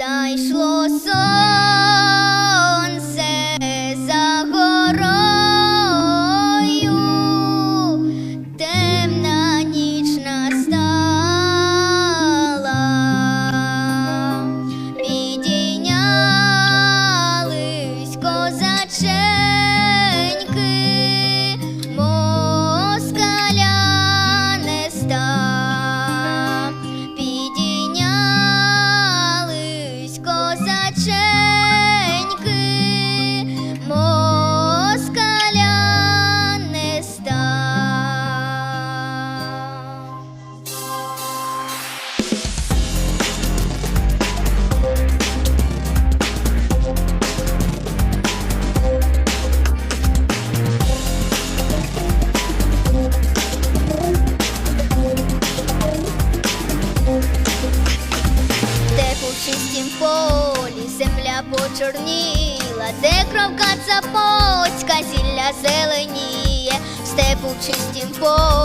Зайшло сонце чистім полі земля почорніла, де кровка цапоцька зілля зеленіє, в степу чистім полі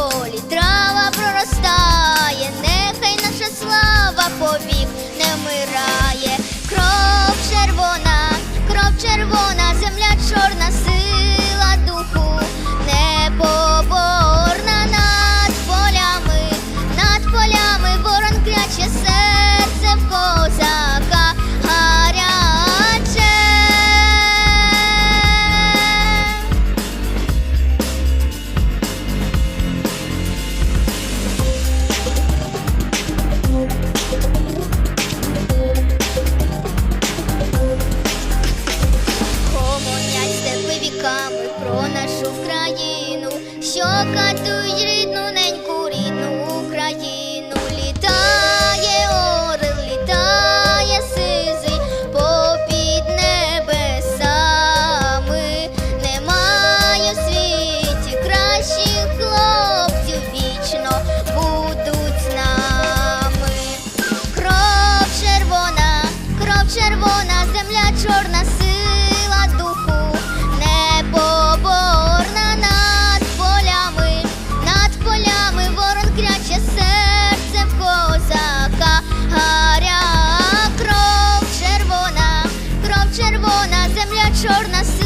нашу країну, що катують рідну неньку, рідну Україну. Літає орел, літає сизий попід небесами. Немає у світі кращих хлопців вічно будуть з нами. Кров червона, кров червона, земля чорна, чорна сила.